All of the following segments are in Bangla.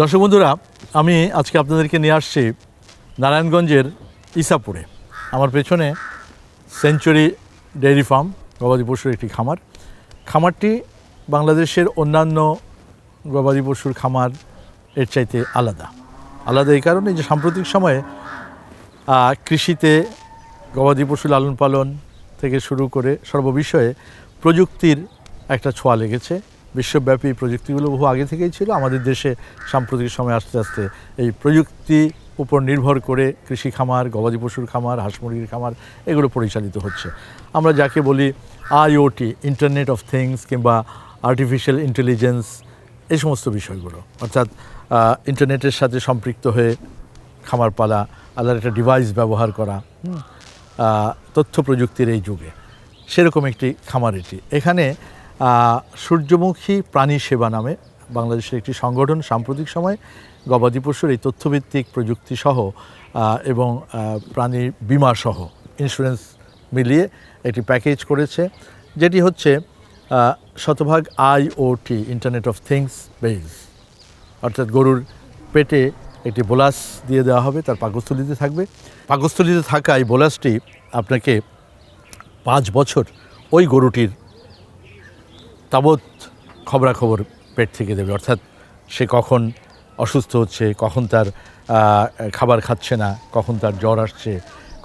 দর্শক বন্ধুরা, আমি আজকে আপনাদেরকে নিয়ে আসছি নারায়ণগঞ্জের ইসাপুরে। আমার পেছনে সেঞ্চুরি ডেয়ারি ফার্ম, গবাদি পশুর একটি খামার। খামারটি বাংলাদেশের অন্যান্য গবাদি পশুর খামার এর চাইতে আলাদা। আলাদা এই কারণে যে সাম্প্রতিক সময়ে কৃষিতে গবাদি পশু লালন পালন থেকে শুরু করে সর্ববিষয়ে প্রযুক্তির একটা ছোঁয়া লেগেছে। বিশ্বব্যাপী প্রযুক্তিগুলো বহু আগে থেকেই ছিল। আমাদের দেশে সাম্প্রতিক সময় আস্তে আস্তে এই প্রযুক্তি উপর নির্ভর করে কৃষি খামার, গবাদি পশুর খামার, হাঁস মুরগির খামার এগুলো পরিচালিত হচ্ছে। আমরা যাকে বলি আইওটি ইন্টারনেট অফ থিংস কিংবা আর্টিফিশিয়াল ইন্টেলিজেন্স এই সমস্ত বিষয়গুলো। অর্থাৎ ইন্টারনেটের সাথে সম্পৃক্ত হয়ে খামার পালা, আলাদা একটা ডিভাইস ব্যবহার করা তথ্য প্রযুক্তির এই যুগে। সেরকম একটি খামার এটি। এখানে সূর্যমুখী প্রাণী সেবা নামে বাংলাদেশের একটি সংগঠন সাম্প্রতিক সময়ে গবাদি পশুর এই তথ্যভিত্তিক প্রযুক্তি সহ এবং আহ, প্রাণী বিমা সহ ইন্স্যুরেন্স মিলিয়ে একটি প্যাকেজ করেছে যেটি হচ্ছে শতভাগ IoT internet of things base অর্থাৎ গরুর পেটে একটি বোলাস দিয়ে দেওয়া হবে তার পাকস্থলিতে থাকবে। পাকস্থলিতে থাকা এই বোলাসটি আপনাকে পাঁচ বছর ওই গরুটির তাবৎ খবরাখবর পেট থেকে দেবে। অর্থাৎ সে কখন অসুস্থ হচ্ছে, কখন তার খাবার খাচ্ছে না, কখন তার জ্বর আসছে,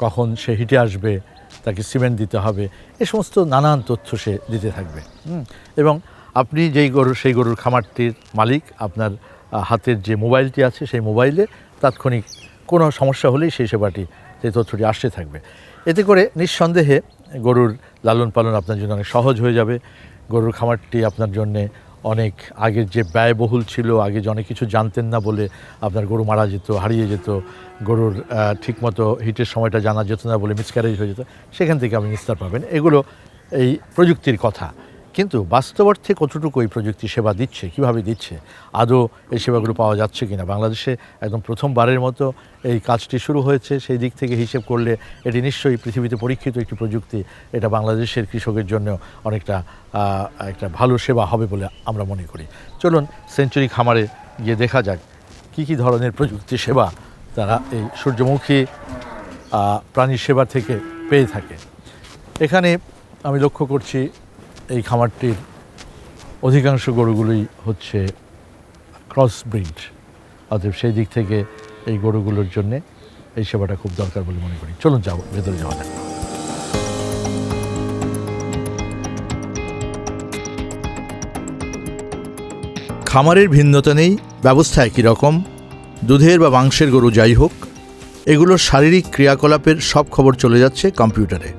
কখন সে হিটে আসবে, তাকে সিমেন্ট দিতে হবে, এ সমস্ত নানান তথ্য সে দিতে থাকবে। এবং আপনি যেই গরু, সেই গরুর খামারটির মালিক, আপনার হাতের যে মোবাইলটি আছে, সেই মোবাইলে তাৎক্ষণিক কোনো সমস্যা হলেই সেই সেবাটি, সেই তথ্যটি আসতে থাকবে। এতে করে নিঃসন্দেহে গরুর লালন পালন আপনার জন্য অনেক সহজ হয়ে যাবে। গরুর খামারটি আপনার জন্যে অনেক আগের যে ব্যয়বহুল ছিল, আগে যে অনেক কিছু জানতেন না বলে আপনার গরু মারা যেত, হারিয়ে যেত, গরুর ঠিকমতো হিটের সময়টা জানা যেত না বলে মিসক্যারেজ হয়ে যেত, সেখান থেকে আপনি নিস্তার পাবেন। এগুলো এই প্রযুক্তির কথা। কিন্তু বাস্তব অর্থে কতটুকু এই প্রযুক্তি সেবা দিচ্ছে, কীভাবে দিচ্ছে, আদৌ এই সেবাগুলো পাওয়া যাচ্ছে কিনা? বাংলাদেশে একদম প্রথমবারের মতো এই কাজটি শুরু হয়েছে। সেই দিক থেকে হিসেব করলে এটি নিশ্চয়ই পৃথিবীতে পরীক্ষিত একটি প্রযুক্তি। এটা বাংলাদেশের কৃষকের জন্য অনেকটা একটা ভালো সেবা হবে বলে আমরা মনে করি। চলুন সেঞ্চুরি খামারে গিয়ে দেখা যাক কী কী ধরনের প্রযুক্তি সেবা তারা এই সূর্যমুখী প্রাণী সেবা থেকে পেয়ে থাকে। এখানে আমি লক্ষ্য করছি এই খামারটির অধিকাংশ গরুগুলোই হচ্ছে ক্রস ব্রিড। অতএব সেই দিক থেকে এই গরুগুলোর জন্যে এই সেবাটা খুব দরকার বলে মনে করি। চলুন যাব ভেতরে যাওয়া যাক। খামারের ভিন্নতা নেই, ব্যবস্থা একই রকম। দুধের বা মাংসের গরু যাই হোক, এগুলোর শারীরিক ক্রিয়াকলাপের সব খবর চলে যাচ্ছে কম্পিউটারে।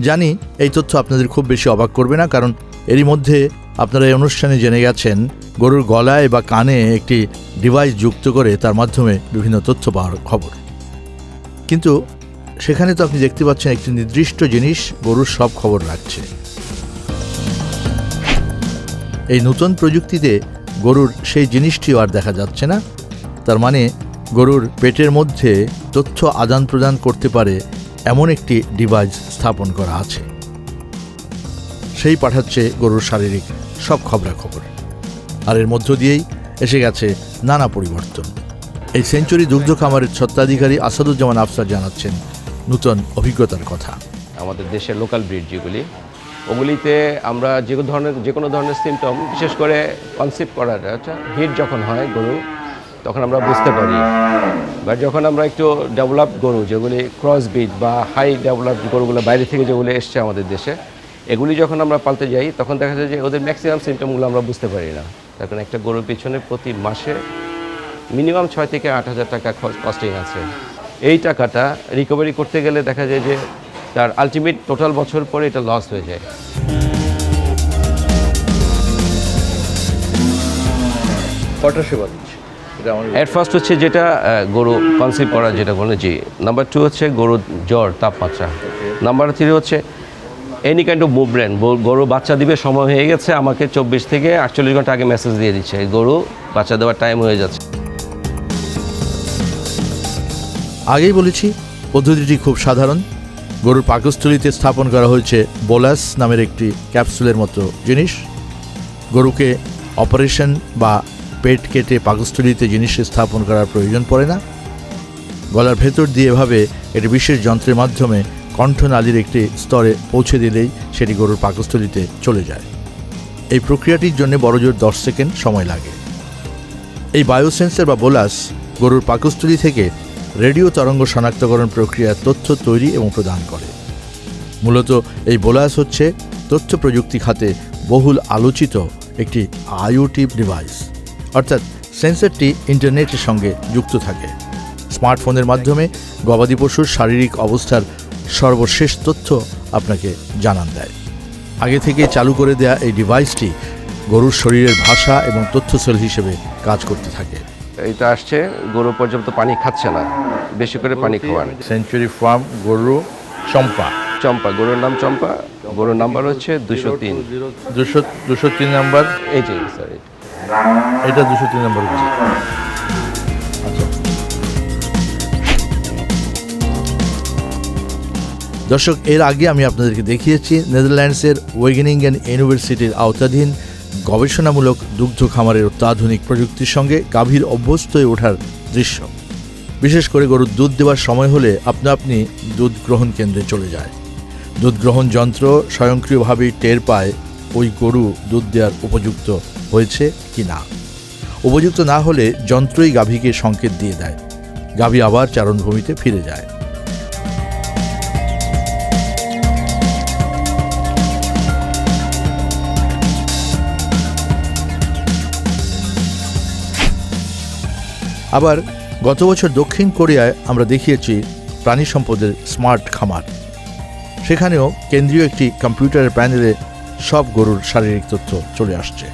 জানি এই তথ্য আপনাদের খুব বেশি অবাক করবে না, কারণ এরই মধ্যে আপনারা এই অনুষ্ঠানে জেনে গেছেন গরুর গলায় বা কানে একটি ডিভাইস যুক্ত করে তার মাধ্যমে বিভিন্ন তথ্য পাওয়ার খবর। কিন্তু সেখানে তো আপনি দেখতে পাচ্ছেন একটি নির্দিষ্ট জিনিস, গরুর সব খবর রাখছে। এই নতুন প্রযুক্তিতে গরুর সেই জিনিসটিও আর দেখা যাচ্ছে না। তার মানে গরুর পেটের মধ্যে তথ্য আদান প্রদান করতে পারে এমন একটি ডিভাইস স্থাপন করা আছে। সেই পাঠাচ্ছে গরুর শারীরিক সব খবরাখবর। আর এর মধ্য দিয়েই এসে গেছে নানা পরিবর্তন। এই সেঞ্চুরি দুগ্ধ খামারের ছত্রাধিকারী আসাদুজ্জামান আফসার জানাচ্ছেন নূতন অভিজ্ঞতার কথা। আমাদের দেশের লোকাল ব্রিড যেগুলি, ওগুলিতে আমরা যে ধরনের যে কোনো ধরনের সিমটম বিশেষ করে কনসেপ্ট করাটা হিট যখন হয় গরু তখন আমরা বুঝতে পারি। বা যখন আমরা একটু ডেভেলপ গরু, যেগুলি ক্রস ব্রিড বা হাই ডেভেলপ গরুগুলো বাইরে থেকে যেগুলি এসছে আমাদের দেশে, এগুলি যখন আমরা পালতে যাই, তখন দেখা যায় যে ওদের ম্যাক্সিমাম সিমটমগুলো আমরা বুঝতে পারি না। তখন একটা গরুর পিছনে প্রতি মাসে মিনিমাম ছয় থেকে আট হাজার টাকা কস্টিং আছে। এই টাকাটা রিকভারি করতে গেলে দেখা যায় যে তার আলটিমেট টোটাল বছর পরে এটা লস হয়ে যায়। কটা সেবা অ্যাট ফার্স্ট হচ্ছে যেটা গরু কনসিভ করা যেটা বলে জি। নাম্বার টু হচ্ছে গরুর জ্বর তাপমাত্রা। নাম্বার থ্রি হচ্ছে এনি কাইন্ড অফ মুভমেন্ট গরু বাচ্চা দিবে সময় হয়ে গেছে আমাকে চব্বিশ থেকে আটচল্লিশ ঘণ্টা আগে মেসেজ দিয়ে দিচ্ছে। গরু বাচ্চা দেওয়ার টাইম হয়ে যাচ্ছে। আগেই বলেছি পদ্ধতিটি খুব সাধারণ। গরুর পাকস্থলিতে স্থাপন করা হয়েছে বোলাস নামের একটি ক্যাপসুলের মতো জিনিস। গরুকে অপারেশন বা পেট কেটে পাকস্থলিতে জিনিস স্থাপন করার প্রয়োজন পড়ে না। গলার ভেতর দিয়ে এভাবে এটি বিশেষ যন্ত্রের মাধ্যমে কণ্ঠনালীর একটি স্তরে পৌঁছে দিলেই সেটি গরুর পাকস্থলিতে চলে যায়। এই প্রক্রিয়াটির জন্য বড়জোর দশ সেকেন্ড সময় লাগে। এই বায়োসেন্সর বা বোলাস গরুর পাকস্থলী থেকে রেডিও তরঙ্গ শনাক্তকরণ প্রক্রিয়ার তথ্য তৈরি এবং প্রদান করে। মূলত এই বোলাস হচ্ছে তথ্য প্রযুক্তি খাতে বহুল আলোচিত একটি আইওটি ডিভাইস। অর্থাৎ সেন্সরটি ইন্টারনেটের সঙ্গে যুক্ত থাকে। স্মার্টফোনের মাধ্যমে গবাদি পশুর শারীরিক অবস্থার সর্বশেষ তথ্য আপনাকে জানান দেয়। আগে থেকে চালু করে দেয়া এই ডিভাইসটি গরুর শরীরের ভাষা এবং তথ্য সেল হিসেবে কাজ করতে থাকে। এটা আসছে গরু পর্যাপ্ত পানি খাচ্ছে না। বেশি করে পানি খাওয়ান। সেঞ্চুরি ফার্ম গরু চম্পা। চম্পা গরুর নাম চম্পা। গরুর নাম্বার হচ্ছে দুশো তিন। দুশো দুশো তিন নাম্বার। এই যে স্যার। এটা দুশো তিন নম্বর। আচ্ছা। দর্শক, এর আগে আমি আপনাদেরকে দেখিয়েছি নেদারল্যান্ডসের ওয়েগেনিংগেন ইউনিভার্সিটির আওতাধীন গবেষণামূলক দুগ্ধ খামারের অত্যাধুনিক প্রযুক্তির সঙ্গে গাভীর অভ্যস্ত হয়ে ওঠার দৃশ্য। বিশেষ করে গরুর দুধ দেওয়ার সময় হলে আপনা আপনি দুধ গ্রহণ কেন্দ্রে চলে যায়। দুধ গ্রহণ যন্ত্র স্বয়ংক্রিয়ভাবেই টের পায় ওই গরু দুধ দেওয়ার উপযুক্ত হয়েছে কি না? উপযুক্ত না হলে যন্ত্রই গাভীকে সংকেত দিয়ে দেয়। গাভী আবার চারণভূমিতে ফিরে যায়। আবার গত বছর দক্ষিণ কোরিয়ায় আমরা দেখিয়েছি প্রাণী সম্পদের স্মার্ট খামার। সেখানেও কেন্দ্রীয় একটি কম্পিউটারের প্যানেলে সব গরুর শারীরিক তথ্য চলে আসছে।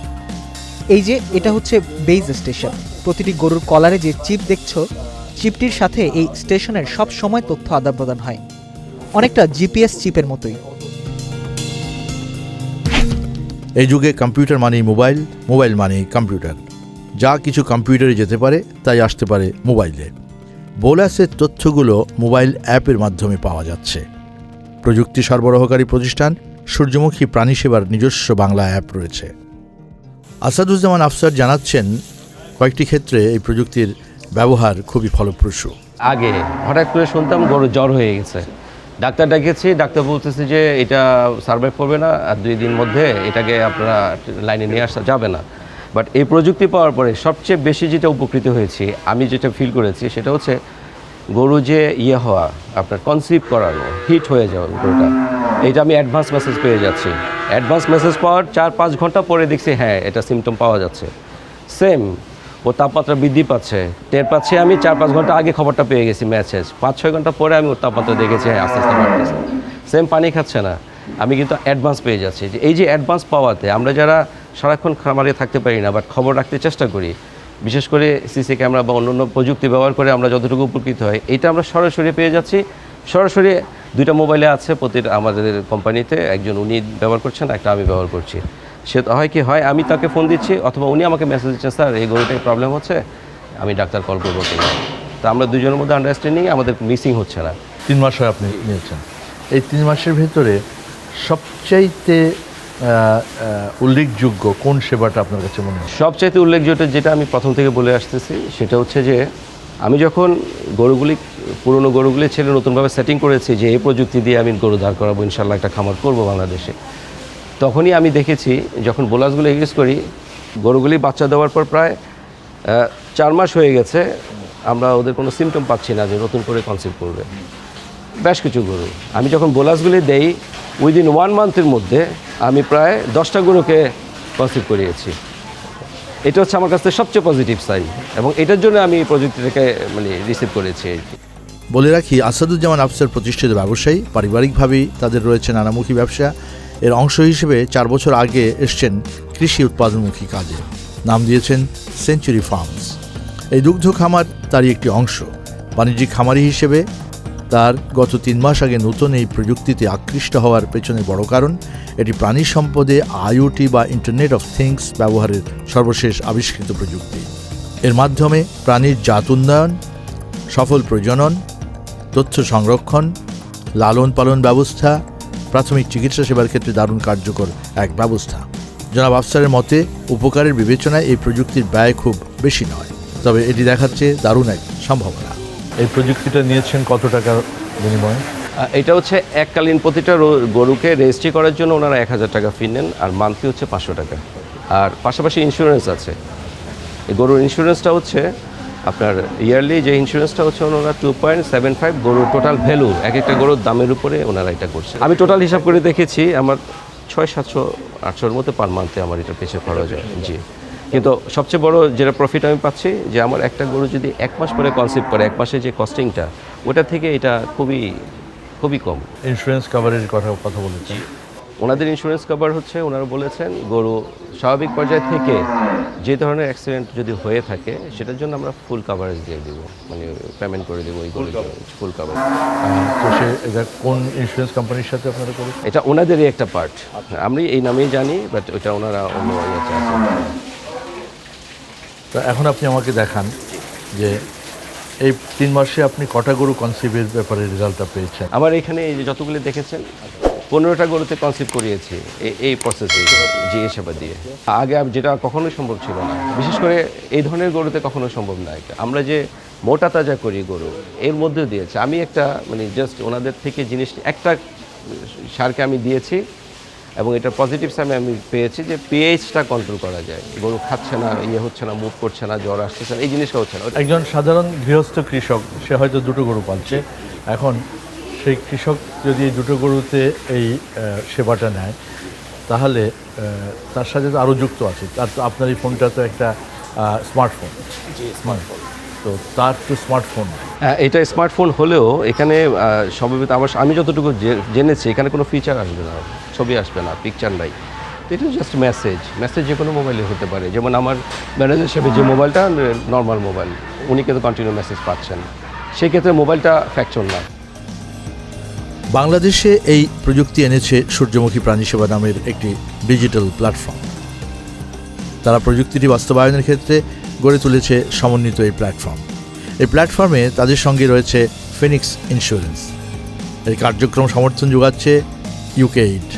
এই যে এটা হচ্ছে বেজ স্টেশন প্রতিটি গরুর কলারে যে চিপ দেখছ চিপটির সাথে এই স্টেশনের সব সময় তথ্য আদান প্রদান হয়। অনেকটা জিপিএস চিপের মতোই। এই যুগে কম্পিউটার মানেই মোবাইল মোবাইল মানেই কম্পিউটার যা কিছু কম্পিউটারে যেতে পারে তাই আসতে পারে মোবাইলে বোলাসের তথ্যগুলো মোবাইল অ্যাপের মাধ্যমে পাওয়া যাচ্ছে। প্রযুক্তি সরবরাহকারী প্রতিষ্ঠান সূর্যমুখী প্রাণী সেবার নিজস্ব বাংলা অ্যাপ রয়েছে। আসাদুজ্জামান আফসার জানাচ্ছেন, কয়েকটি ক্ষেত্রে এই প্রযুক্তির ব্যবহার খুবই ফলপ্রসূ। আগে হঠাৎ করে শুনতাম গরু জ্বর হয়ে গেছে। ডাক্তার ডেকেছি ডাক্তার বলতেছে যে এটা সার্ভাইভ করবে না, আর দুই দিন মধ্যে এটাকে আপনারা লাইনে নিয়ে আসা যাবে না। বাট এই প্রযুক্তি পাওয়ার পরে সবচেয়ে বেশি যেটা উপকৃত হয়েছি, আমি যেটা ফিল করেছি, সেটা হচ্ছে গরু যে ইয়ে হওয়া, আপনার কনসিভ করানো হিট হয়ে যাওয়া গরুটা। এটা আমি অ্যাডভান্স মেসেজ পেয়ে যাচ্ছি। অ্যাডভান্স মেসেজ পাওয়ার চার পাঁচ ঘণ্টা পরে দেখছি হ্যাঁ এটা সিমটম পাওয়া যাচ্ছে। সেম ও তাপমাত্রা বৃদ্ধি পাচ্ছে। টের পাচ্ছে আমি, চার পাঁচ ঘণ্টা আগে খবরটা পেয়ে গেছি ম্যাচেস পাঁচ ছয় ঘণ্টা পরে আমি ওর তাপমাত্রা দেখেছি হ্যাঁ আস্তে আস্তে বাড়তেছে। সেম পানি খাচ্ছে না। আমি কিন্তু অ্যাডভান্স পেয়ে যাচ্ছি। যে এই যে অ্যাডভান্স পাওয়াতে আমরা যারা সারাক্ষণ খামারে থাকতে পারি না বাট খবর রাখতে চেষ্টা করি, বিশেষ করে সিসি ক্যামেরা বা অন্যান্য প্রযুক্তি ব্যবহার করে আমরা যতটুকু উপকৃত হয় এটা আমরা সরাসরি পেয়ে যাচ্ছি। সরাসরি দুইটা মোবাইলে আছে প্রতি আমাদের কোম্পানিতে। একজন উনি ব্যবহার করছেন একটা আমি ব্যবহার করছি। সে তো হয় কি হয় আমি তাকে ফোন দিচ্ছি অথবা উনি আমাকে মেসেজ দিচ্ছেন স্যার এই গরুটাই প্রবলেম হচ্ছে আমি ডাক্তার কল করব কিনা তা আমরা দুজনের মধ্যে আন্ডারস্ট্যান্ডিং আমাদের মিসিং হচ্ছে না। তিন মাস হয় আপনি নিয়েছেন। এই তিন মাসের ভেতরে সবচাইতে উল্লেখযোগ্য কোন সেবাটা আপনার কাছে মনে হয়? সবচাইতে উল্লেখযোগ্য যেটা আমি প্রথম থেকে বলে আসতেছি সেটা হচ্ছে যে আমি যখন গরুগুলি, পুরনো গরুগুলি ছেড়ে নতুনভাবে সেটিং করেছি যে এই প্রযুক্তি দিয়ে আমি গরু দাঁড় করাবো ইনশাল্লাহ একটা খামার করব বাংলাদেশে, তখনই আমি দেখেছি যখন বোলাসগুলো ইউজ করি, গরুগুলি বাচ্চা দেওয়ার পর প্রায় চার মাস হয়ে গেছে, আমরা ওদের কোনো সিমটম পাচ্ছি না যে নতুন করে কনসিভ করবে। বেশ কিছু গরু। আমি যখন বোলাসগুলি দেই উইদিন ওয়ান মান্থের মধ্যে আমি প্রায় দশটা গরুকে কনসিভ করিয়েছি। এটা হচ্ছে আমার কাছে সবচেয়ে পজিটিভ সাইন এবং এটার জন্য আমি এই প্রযুক্তিটাকে মানে রিসিভ করেছি বলে রাখি, আসাদুজ্জামান আফসার প্রতিষ্ঠিত ব্যবসায়ী, পারিবারিকভাবেই তাদের রয়েছে নানামুখী ব্যবসা। এর অংশ হিসেবে চার বছর আগে এসছেন কৃষি উৎপাদনমুখী কাজে। নাম দিয়েছেন সেঞ্চুরি ফার্মস এই দুগ্ধ খামার তারই একটি অংশ। বাণিজ্যিক খামারি হিসেবে তার গত তিন মাস আগে নতুন এই প্রযুক্তিতে আকৃষ্ট হওয়ার পেছনে বড় কারণ। এটি প্রাণী সম্পদে আইওটি বা ইন্টারনেট অফ থিংস ব্যবহারের সর্বশেষ আবিষ্কৃত প্রযুক্তি। এর মাধ্যমে প্রাণীর জাত উন্নয়ন, সফল প্রজনন, তথ্য সংরক্ষণ, লালন পালন ব্যবস্থা, প্রাথমিক চিকিৎসা সেবার ক্ষেত্রে দারুণ কার্যকর এক ব্যবস্থা। জনাব আফসারের মতে, উপকারের বিবেচনায় এই প্রযুক্তির ব্যয় খুব বেশি নয়, তবে এটি দেখাচ্ছে দারুণ এক সম্ভাবনা। এই প্রযুক্তিটা নিয়েছেন কত টাকার বিনিময়ে? এটা হচ্ছে এককালীন প্রতিটা গরুকে রেজিস্ট্রি করার জন্য ওনারা এক হাজার টাকা ফি নেন, আর মান্থলি হচ্ছে পাঁচশো টাকা। আর পাশাপাশি ইন্স্যুরেন্স আছে। এই গরুর ইন্স্যুরেন্সটা হচ্ছে আপনার ইয়ারলি যে ইন্স্যুরেন্সটা হচ্ছে ওনারা টু পয়েন্ট সেভেন ফাইভ গরুর টোটাল ভ্যালু এক একটা গরুর দামের উপরে ওনারা এটা করছে। আমি টোটাল হিসাব করে দেখেছি, আমার ছয়, সাতশো, আটশোর মতো পার মান্থে আমার এটা পেছে খরচ হয়। জি। কিন্তু সবচেয়ে বড় যেটা প্রফিট আমি পাচ্ছি, যে আমার একটা গরু যদি এক মাস পরে কনসেপ্ট করে, এক মাসে যে কস্টিংটা ওটা থেকে এটা খুবই খুবই কম। ইন্স্যুরেন্স কভারের কথা কথা বলেছি ওনাদের ইন্স্যুরেন্স কভার হচ্ছে ওনারা বলেছেন গরু স্বাভাবিক পর্যায় থেকে যে ধরনের অ্যাক্সিডেন্ট যদি হয়ে থাকে সেটার জন্য আমরা ফুল কাভারেজ দিয়ে দিব। মানে পেমেন্ট করে দেবো ফুল কাভারেজ তো সে এটা কোন ইন্স্যুরেন্স কোম্পানির সাথে আপনারা করেছেন? এটা ওনাদেরই একটা পার্ট আমি এই নামেই জানি বাট ওটা ওনারা অন্য তো এখন আপনি আমাকে দেখান যে এই তিন মাসে আপনি কটা গরু কনসিভের ব্যাপারে রেজাল্টটা পেয়েছেন? আমার এখানে এই যে যতগুলি দেখেছেন, পনেরোটা গরুতে কনসিভ করিয়েছি। এই- প্রসেসে জিএ সেবা দিয়ে। আগে যেটা কখনোই সম্ভব ছিল না। বিশেষ করে এই ধরনের গরুতে কখনো সম্ভব না এটা। আমরা যে মোটা তাজা করি গরু, এর মধ্যে দিয়েছে। আমি একটা মানে জাস্ট ওনাদের থেকে জিনিস, একটা সারকে আমি দিয়েছি। এবং এটা পজিটিভ সামে আমি পেয়েছি যে পিএইচটা কন্ট্রোল করা যায়। গরু খাচ্ছে না ইয়ে হচ্ছে না মুভ করছে না জ্বর আসতেছে না এই জিনিসটা হচ্ছে না। একজন সাধারণ গৃহস্থ কৃষক সে হয়তো দুটো গরু পালছে। এখন সেই কৃষক যদি এই দুটো গরুতে এই সেবাটা নেয় তাহলে তার সাথে তো আরও যুক্ত আছে। তার তো আপনার এই ফোনটা তো একটা স্মার্টফোন স্মার্টফোন তো তার তো স্মার্টফোন হ্যাঁ, এটা স্মার্টফোন হলেও এখানে সম্ভবত আমার আমি যতটুকু জে- জেনেছি এখানে কোনো ফিচার আসবে না ছবি আসবে না পিকচার নাই। এটা জাস্ট মেসেজ মেসেজ যে কোনো মোবাইলে হতে পারে। যেমন আমার ম্যানেজার হিসেবে যে মোবাইলটা নর্মাল মোবাইল উনি কিন্তু কন্টিনিউ মেসেজ পাচ্ছেন। সেই ক্ষেত্রে মোবাইলটা ফ্যাকচর না। বাংলাদেশে এই প্রযুক্তি এনেছে সূর্যমুখী প্রাণী সেবা নামের একটি ডিজিটাল প্ল্যাটফর্ম তারা প্রযুক্তিটি বাস্তবায়নের ক্ষেত্রে গড়ে তুলেছে সমন্বিত এই প্ল্যাটফর্ম এই প্ল্যাটফর্মে তাদের সঙ্গে রয়েছে ফিনিক্স ইন্স্যুরেন্স এই কার্যক্রম সমর্থন যোগাচ্ছে ইউকেইড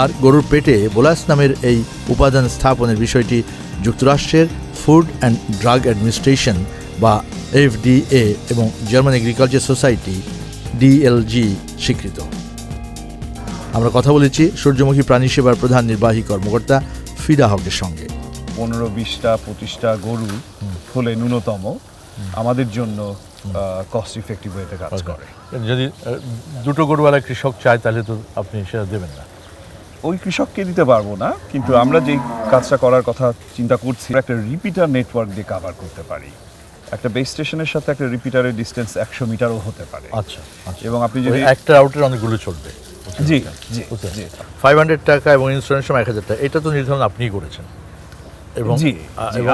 আর গরুর পেটে বোলাস নামের এই উপাদান স্থাপনের বিষয়টি যুক্তরাষ্ট্রের ফুড অ্যান্ড ড্রাগ অ্যাডমিনিস্ট্রেশন বা এফডিএ এবং জার্মান এগ্রিকালচার সোসাইটি ডিএলজি স্বীকৃত। আমরা কথা বলেছি সূর্যমুখী প্রাণী সেবার প্রধান নির্বাহী কর্মকর্তা ফিদা হকের সঙ্গে। পনেরো বিশটা পঁচিশটা গরু হলে ন্যূনতম আমাদের জন্য কস্ট ইফেক্টিভ ওয়েতে কাজ করে। যদি দুটো গরুওয়ালা কৃষক চায় তাহলে তো আপনি সেটা দেবেন না। ওই কৃষককে দিতে পারব না কিন্তু আমরা যেই কাজটা করার কথা চিন্তা করছি একটা রিপিটার নেটওয়ার্ক দিয়ে কাভার করতে পারি। একটা বেস স্টেশনের সাথে একটা রিপিটারের ডিস্টেন্স একশো মিটারও হতে পারে। আচ্ছা আচ্ছা। এবং আপনি যদি একটা আউটের অনেকগুলো চলবে। জি জি জি। ফাইভ হান্ড্রেড টাকা এবং ইন্স্যুরেন্স সময় এক হাজার টাকা এটা তো নির্ধারণ আপনিই করেছেন। এবং জি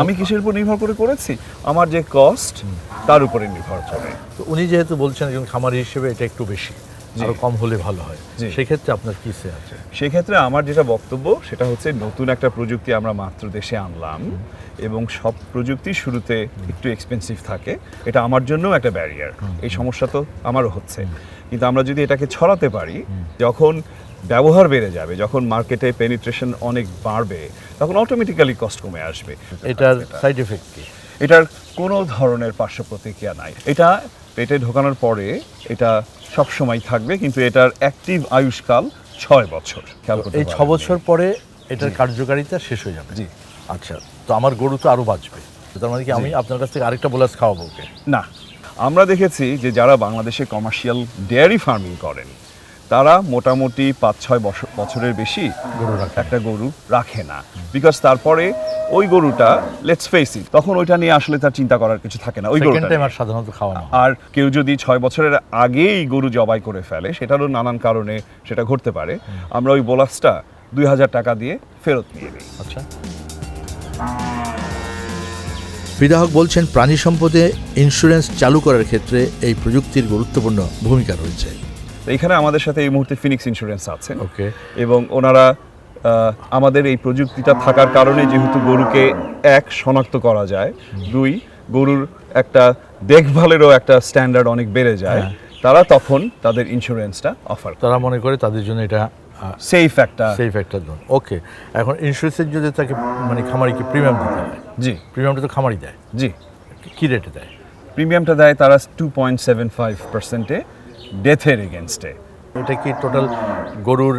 আমি কিসের উপর নির্ভর করে করেছি? আমার যে কস্ট তার উপরে নির্ভর করে। তো উনি যেহেতু বলছেন একজন খামারি হিসেবে এটা একটু বেশি আরও কম হলে ভালো হয়। সেক্ষেত্রে আপনার কি সে আছে? সেক্ষেত্রে আমার যেটা বক্তব্য সেটা হচ্ছে নতুন একটা প্রযুক্তি আমরা মাত্র দেশে আনলাম এবং সব প্রযুক্তি শুরুতে একটু এক্সপেন্সিভ থাকে। এটা আমার জন্যও একটা ব্যারিয়ার এই সমস্যা তো আমারও হচ্ছে। কিন্তু আমরা যদি এটাকে ছড়াতে পারি যখন ব্যবহার বেড়ে যাবে যখন মার্কেটে পেনিট্রেশন অনেক বাড়বে তখন অটোমেটিক্যালি কস্ট কমে আসবে। এটার সাইড এফেক্ট কি? এটার কোনো ধরনের পার্শ্ব প্রতিক্রিয়া নাই। এটা পেটে ঢোকানোর পরে এটা সব সময় থাকবে কিন্তু এটার অ্যাক্টিভ আয়ুষ্কাল ছয় বছর। এই ছ বছর পরে এটার কার্যকারিতা শেষ হয়ে যাবে। জি। আচ্ছা তো আমার গরু তো আরও বাঁচবে। তার মানে কি আমি আপনার কাছ থেকে আরেকটা বোলাস খাওয়াবো ওকে? না আমরা দেখেছি যে যারা বাংলাদেশে কমার্শিয়াল ডেয়ারি ফার্মিং করেন তারা মোটামুটি পাঁচ ছয় বছর- বছরের বেশি গরু রাখে। একটা গরু রাখে না। বিকজ তারপরে ওই গরুটা লেটস ফেস ইট তখন ওইটা নিয়ে আসলে তার চিন্তা করার কিছু থাকে না। ওই সেকেন্ড গরুটা সাধারণত খাওয়া আর কেউ যদি ছয় বছরের আগেই গরু জবাই করে ফেলে সেটারও নানান কারণে সেটা ঘটতে পারে। আমরা ওই বোলাসটা দুই হাজার টাকা দিয়ে ফেরত নিয়ে নিই। আচ্ছা। ফিদাহক বলছেন প্রাণী সম্পদে ইন্স্যুরেন্স চালু করার ক্ষেত্রে এই প্রযুক্তির গুরুত্বপূর্ণ ভূমিকা রয়েছে। এখানে আমাদের সাথে এই মুহূর্তে ফিনিক্স ইন্স্যুরেন্স আছে। ওকে এবং ওনারা আমাদের এই প্রযুক্তিটা থাকার কারণে যেহেতু গরুকে এক শনাক্ত করা যায় দুই গরুর একটা দেখভালেরও একটা স্ট্যান্ডার্ড অনেক বেড়ে যায় হ্যাঁ। তারা তখন তাদের ইন্স্যুরেন্সটা অফার তারা মনে করে তাদের জন্য এটা সেফ একটা সেফ একটা লোন ওকে এখন ইন্স্যুরেন্সের যদি তাকে মানে খামারিকে প্রিমিয়াম দিতে হয়? জি। প্রিমিয়ামটা তো খামারি দেয়। জি। কী রেটে দেয়? প্রিমিয়ামটা দেয় তারা টু পয়েন্ট সেভেন ফাইভ পার্সেন্টে ডেথের এগেনস্টে এটা কি টোটাল গরুর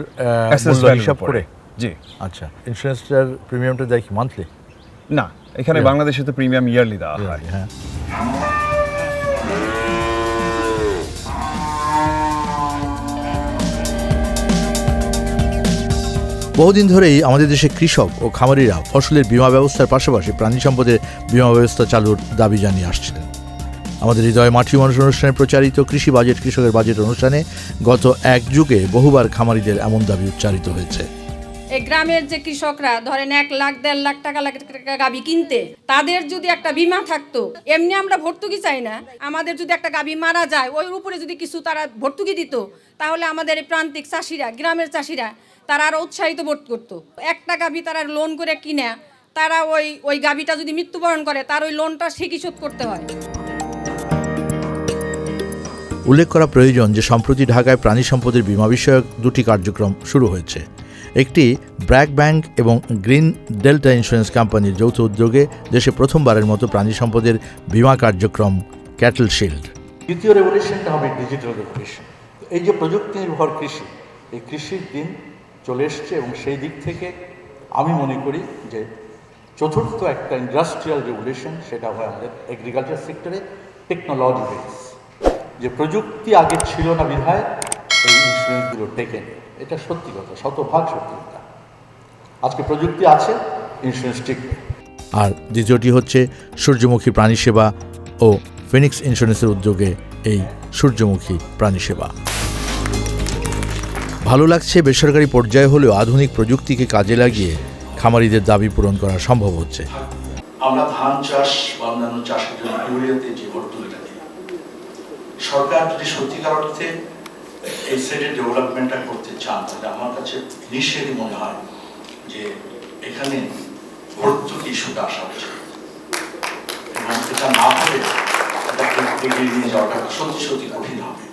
হিসাব করে? জি। আচ্ছা ইন্স্যুরেন্সটার প্রিমিয়ামটা দেয় কি মান্থলি না এখানে বাংলাদেশে তো প্রিমিয়াম ইয়ারলি দেওয়া হয়। হ্যাঁ। বহুদিন ধরেই আমাদের দেশে কৃষক ও খামারিরা ফসলের বীমা ব্যবস্থার পাশাপাশি প্রাণী সম্পদের বীমা ব্যবস্থা চালুর দাবি জানিয়ে আসছিলেন। আমাদের হৃদয় মাটি মানুষ অনুষ্ঠানে প্রচারিত কৃষি বাজেট, কৃষকের বাজেট অনুষ্ঠানে গত এক যুগে বহুবার খামারিদের এমন দাবি উচ্চারিত হয়েছে। এই গ্রামের যে কৃষকরা, ধরেন এক লাখ, দেড় লাখ টাকা লাখ টাকা গাবি কিনতে, তাদের যদি একটা বিমা থাকতো, এমনি আমরা ভর্তুকি চাই না। আমাদের যদি একটা গাবি মারা যায়, ওই উপরে যদি কিছু তারা ভর্তুকি দিত, তাহলে আমাদের এই প্রান্তিক চাষিরা, গ্রামের চাষিরা, তারা আরও উৎসাহিত বোধ করতো। একটা গাবি তারা লোন করে কিনে, তারা ওই ওই গাবিটা যদি মৃত্যুবরণ করে, তার ওই লোনটা ঠিকই শোধ করতে হয়? উল্লেখ করা প্রয়োজন যে সম্প্রতি ঢাকায় প্রাণী সম্পদের বীমা বিষয়ক দুটি কার্যক্রম শুরু হয়েছে। একটি ব্র্যাক ব্যাংক এবং গ্রিন ডেল্টা ইন্স্যুরেন্স কোম্পানির যৌথ উদ্যোগে দেশে প্রথমবারের মতো প্রাণী সম্পদের বীমা কার্যক্রম ক্যাটল শিল্ড। দ্বিতীয় রেভলিউশনটা হবে ডিজিটাল রেভলিউশন। এই যে প্রযুক্তি নির্ভর কৃষি, এই কৃষির দিন চলে এসছে এবং সেই দিক থেকে আমি মনে করি যে চতুর্থ একটা ইন্ডাস্ট্রিয়াল রেভলিউশন সেটা হয় আমাদের এগ্রিকালচার সেক্টরে টেকনোলজি বেস যে প্রযুক্তি আগে ছিল না বিধায় এই ইন্স্যুরেন্সগুলো টেকে নেই এটা সত্যি কথা শতভাগ সত্যি কথা। আজকে প্রযুক্তি আছে ইন্স্যুরেন্স টিকবে। আর দ্বিতীয়টি হচ্ছে সূর্যমুখী প্রাণী সেবা ও ফিনিক্স ইন্স্যুরেন্সের উদ্যোগে এই সূর্যমুখী প্রাণী সেবা। ভালো লাগছে বেসরকারি পর্যায়ে হলেও আধুনিক প্রযুক্তিকে কাজে লাগিয়ে খামারিদের দাবি পূরণ করা সম্ভব হচ্ছে। আমরা ধান চাষ বা অন্যান্য চাষের জন্য ইউরিয়াতে যে সরকার যদি সত্যিকার অর্থে এই সেটের ডেভেলপমেন্টটা করতে চান, তাহলে আমার কাছে নিশ্চয়ই মনে হয় যে এখানে ভর্তুকি ইস্যুটা আসা উচিত। এবং এটা না হলে এগিয়ে নিয়ে যাওয়াটা সত্যি সত্যি কঠিন হবে।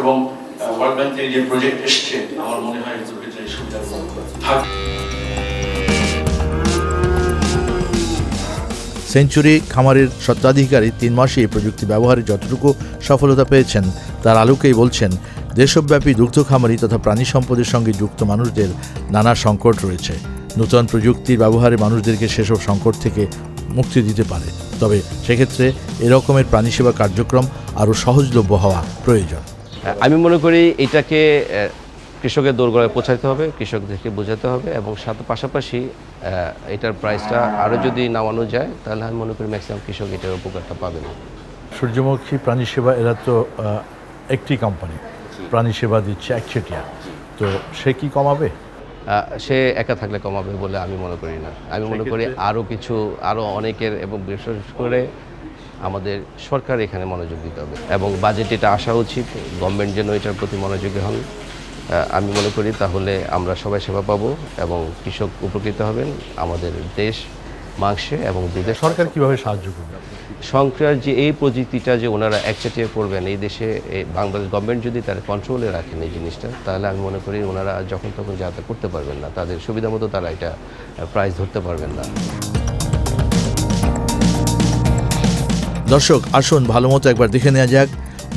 এবং ওয়ার্ল্ড ব্যাংক থেকে যে প্রজেক্ট এসছে, আমার মনে হয় এর ভিতরে সুবিধাগুলো থাকবে। সেঞ্চুরি খামারের স্বত্বাধিকারী তিন মাসে এই প্রযুক্তি ব্যবহারে যতটুকু সফলতা পেয়েছেন, তার আলোকেই বলছেন, দেশব্যাপী দুগ্ধ খামারি তথা প্রাণী সম্পদের সঙ্গে যুক্ত মানুষদের নানা সংকট রয়েছে। নূতন প্রযুক্তির ব্যবহারে মানুষদেরকে সেসব সংকট থেকে মুক্তি দিতে পারে। তবে সেক্ষেত্রে এরকমের প্রাণী সেবা কার্যক্রম আরও সহজলভ্য হওয়া প্রয়োজন। আমি মনে করি এটাকে কৃষকের দোরগোড়ায় পৌঁছাতে হবে কৃষকদেরকে বোঝাতে হবে এবং সাথে পাশাপাশি এটার প্রাইসটা আরও যদি নামানো যায় তাহলে আমি মনে করি ম্যাক্সিমাম কৃষক এটার উপকারটা পাবে না সূর্যমুখী প্রাণী সেবা এরা তো একটি কোম্পানি প্রাণী সেবা দিচ্ছে একচেটিয়া। তো সে কি কমাবে? সে একা থাকলে কমাবে বলে আমি মনে করি না। আমি মনে করি আরও কিছু আরও অনেকের এবং বিশেষ করে আমাদের সরকার এখানে মনোযোগ দিতে হবে এবং বাজেট এটা আসা উচিত গভর্নমেন্ট যেন এটার প্রতি মনোযোগী হন। আমি মনে করি তাহলে আমরা সবাই সেবা পাবো এবং কৃষক উপকৃত হবেন আমাদের দেশ মাংসে এবং দুধে সরকার কীভাবে সাহায্য করবে? সংক্রার যে এই প্রযুক্তিটা যে ওনারা একচাটিয়ে করবেন এই দেশে এই বাংলাদেশ গভর্নমেন্ট যদি তার কন্ট্রোলে রাখেন এই জিনিসটা তাহলে আমি মনে করি ওনারা যখন তখন যাতে করতে পারবেন না তাদের সুবিধা মতো তারা এটা প্রাইস ধরতে পারবেন না। দর্শক আসুন ভালো মতো একবার দেখে নেওয়া যাক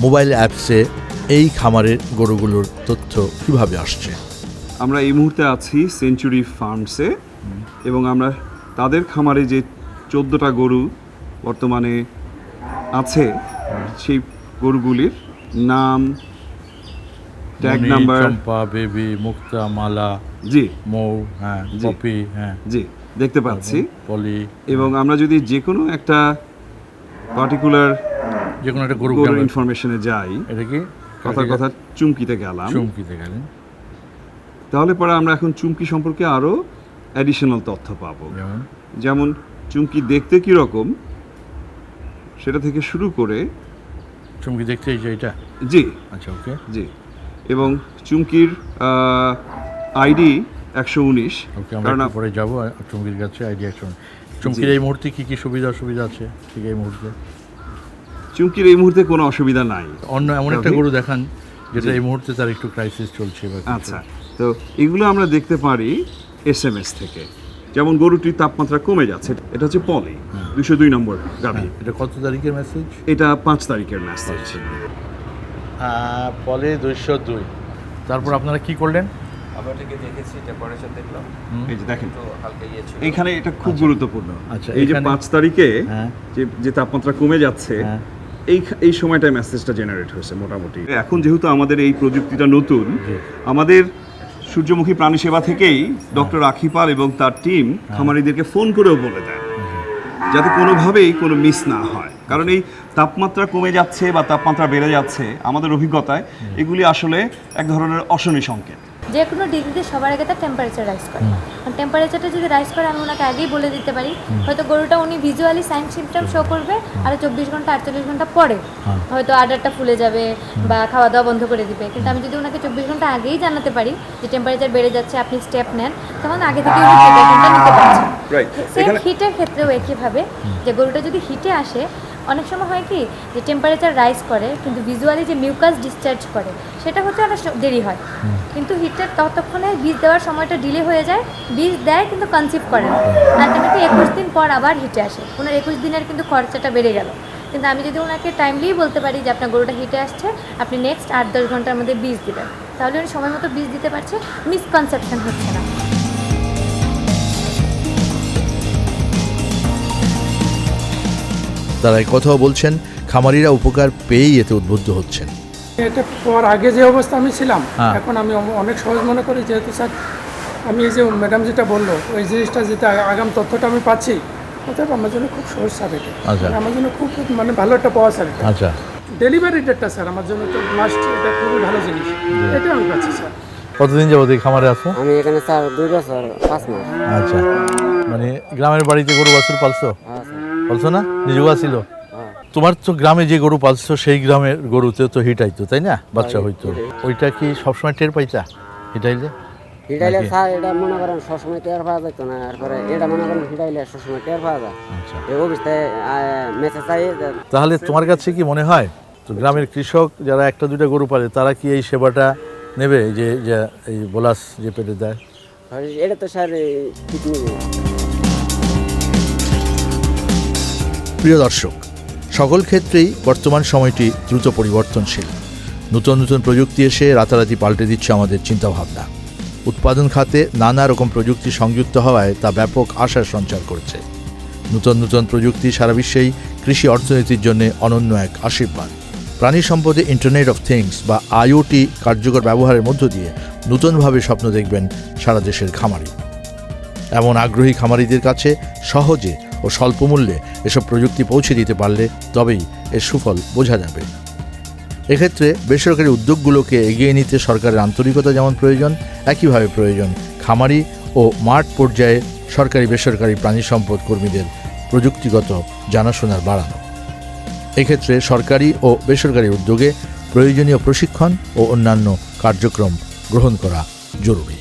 মোবাইল অ্যাপসে এই খামারের গরুগুলোর তথ্য কীভাবে আসছে? আমরা এই মুহূর্তে আছি সেঞ্চুরি ফার্মসে এবং আমরা তাদের খামারে যে চোদ্দোটা গরু বর্তমানে আছে সেই গরুগুলির নাম tag number Champa Baby Mukta Mala ji. Mou হ্যাঁ জি। পপি হ্যাঁ। জি দেখতে পাচ্ছি। পলি এবং আমরা যদি যে কোনো একটা পার্টিকুলার যে কোনো একটা গরু ইনফরমেশনে যাই এটা কি? কথার কথা চুমকিতে গেলাম। চুমকিতে গেলেন। তাহলে পরে আমরা এখন চুমকি সম্পর্কে আরও অ্যাডিশনাল তথ্য পাবো। যেমন? চুমকি দেখতে কি রকম? সেটা থেকে শুরু করে চুমকি দেখতে যে এটা? জি। আচ্ছা ওকে। জি। এবং চুমকির আইডি একশো উনিশ। ওকে আমরা কারণ পরে যাব চুমকির কাছে আইডি শুন চুমকির এই মুহূর্তে কি কি সুবিধা অসুবিধা আছে? ঠিক এই মুহূর্তে। চুমকির এই মুহূর্তে কোনো অসুবিধা নাই। অন্য এমন একটা গরু দেখান যেটা এই মুহূর্তে তার একটু ক্রাইসিস চলছে আচ্ছা তো এগুলো আমরা দেখতে পারি এস এম এস থেকে। যেমন গরুটির তাপমাত্রা কমে যাচ্ছে এটা হচ্ছে পলি দুশো দুই নম্বর গাভি। এটা কত তারিখের মেসেজ এটা পাঁচ তারিখের মেসেজ পলে দুইশো দুই। তারপর আপনারা কি করলেন? আমরা দেখেছি দেখলাম। এই যে দেখেন। তো হালকা ইয়ে ছিল। এখানে এটা খুব গুরুত্বপূর্ণ। আচ্ছা, এই যে পাঁচ তারিখে হ্যাঁ। যে যে তাপমাত্রা কমে যাচ্ছে হ্যাঁ। এই এই সময়টায় মেসেজটা জেনারেট হয়েছে মোটামুটি। এখন যেহেতু আমাদের এই প্রযুক্তিটা নতুন আমাদের সূর্যমুখী প্রাণী সেবা থেকেই ডক্টর আখিপাল এবং তার টিম খামারিদেরকে ফোন করেও বলে দেন যাতে কোনোভাবেই কোনো মিস না হয়। কারণ এই তাপমাত্রা কমে যাচ্ছে বা তাপমাত্রা বেড়ে যাচ্ছে আমাদের অভিজ্ঞতায় এগুলি আসলে এক ধরনের অশনি সংকেত। যে কোনো ডিগ্রিতে সবার আগে তার টেম্পারেচার রাইজ করে। আর টেম্পারেচারটা যদি রাইজ করে আমি ওনাকে আগেই বলে দিতে পারি। হয়তো গরুটা উনি ভিজুয়ালি সাইন সিমটম শো করবে আর চব্বিশ ঘণ্টা আটচল্লিশ ঘণ্টা পরে হয়তো আডারটা ফুলে যাবে বা খাওয়া দাওয়া বন্ধ করে দিবে। কিন্তু আমি যদি ওনাকে চব্বিশ ঘণ্টা আগেই জানাতে পারি যে টেম্পারেচার বেড়ে যাচ্ছে আপনি স্টেপ নেন তখন আগে থেকে উনি নিতে পারছেন. সেম হিটের ক্ষেত্রেও একইভাবে যে গরুটা যদি হিটে আসে অনেক সময় হয় কি যে টেম্পারেচার রাইজ করে কিন্তু ভিজুয়ালি যে মিউকাস ডিসচার্জ করে সেটা হতে অনেক দেরি হয়। কিন্তু হিটের ততক্ষণে বীজ দেওয়ার সময়টা ডিলে হয়ে যায় বীজ দেয় কিন্তু কনসিভ করে না। আলটিমেটলি একুশ দিন পর আবার হিটে আসে। ওনার একুশ দিনের কিন্তু খরচাটা বেড়ে গেল। কিন্তু আমি যদি ওনাকে টাইমলি বলতে পারি যে আপনার গরুটা হিটে আসছে আপনি নেক্সট আট দশ ঘণ্টার মধ্যে বীজ দেবেন। তাহলে উনি সময় মতো বীজ দিতে পারছে। মিসকনসেপশন হচ্ছে না। তারা কথাও বলছেন খামারিরা উপকার পেয়েই এতে উদ্বুদ্ধ হচ্ছেন। এটা পর আগে যে অবস্থা আমি ছিলাম হ্যাঁ। এখন আমি অনেক সহজ মনে করি যেহেতু স্যার আমি এই যে ম্যাডাম যেটা বলল ওই জিনিসটা যেটা আগাম তথ্যটা আমি পাচ্ছি অতএব আমার জন্য খুব সহজ স্যার এটা। আচ্ছা। মানে আমার জন্য খুব খুব মানে ভালো একটা পাওয়া স্যার আচ্ছা। ডেলিভারি ডেটটা স্যার আমার জন্য তো মাস্ট এটা খুবই ভালো জিনিস। এটা আমি পাচ্ছি স্যার। কতদিন যাবত এই খামারে আছে? আমি এখানে স্যার দুই বছর পাঁচ মাস। আচ্ছা। মানে গ্রামের বাড়িতে গরু বাছুর পালছো? হ্যাঁ পালছো না? নিজেও হ্যাঁ তোমার তো গ্রামে যে গরু পালছো সেই গ্রামের গরুতে তো হিট আইতো তাই না? বাচ্চা হইতো। ওইটা কি সবসময় টের পাইতা? হিটাইলে হিটাইলে স্যার এটা মনে করেন সবসময় টের পাওয়া যেত না। তারপরে এটা মনে করেন হিটাইলে সবসময় টের পাওয়া যায়। আচ্ছা। এই অবস্থায় মেসেজ চাই তাহলে তোমার কাছে কি মনে হয় তো গ্রামের কৃষক যারা একটা দুইটা গরু পালে তারা কি এই সেবাটা নেবে? যে যে এই বোলাস যে পেটে দেয়? এটা তো স্যার ঠিক নেই। প্রিয় দর্শক, সকল ক্ষেত্রেই বর্তমান সময়টি দ্রুত পরিবর্তনশীল। নতুন নতুন প্রযুক্তি এসে রাতারাতি পাল্টে দিচ্ছে আমাদের চিন্তাভাবনা। উৎপাদন খাতে নানা রকম প্রযুক্তি সংযুক্ত হওয়ায় তা ব্যাপক আশার সঞ্চার করেছে। নতুন নতুন প্রযুক্তি সারা বিশ্বেই কৃষি অর্থনীতির জন্য অনন্য এক আশীর্বাদ। প্রাণী সম্পদে ইন্টারনেট অফ থিংস বা আইওটি কার্যকর ব্যবহারের মধ্য দিয়ে নতুনভাবে স্বপ্ন দেখবেন সারা দেশের খামারি। এমন আগ্রহী খামারিদের কাছে সহজে ও স্বল্প মূল্যে এসব প্রযুক্তি পৌঁছে দিতে পারলে তবেই এর সুফল বোঝা যাবে। এক্ষেত্রে বেসরকারি উদ্যোগগুলোকে এগিয়ে নিতে সরকারের আন্তরিকতা যেমন প্রয়োজন, একইভাবে প্রয়োজন খামারি ও মাঠ পর্যায়ে সরকারি বেসরকারি প্রাণী সম্পদ কর্মীদের প্রযুক্তিগত জানাশোনার বাড়ানো। এক্ষেত্রে সরকারি ও বেসরকারি উদ্যোগে প্রয়োজনীয় প্রশিক্ষণ ও অন্যান্য কার্যক্রম গ্রহণ করা জরুরি।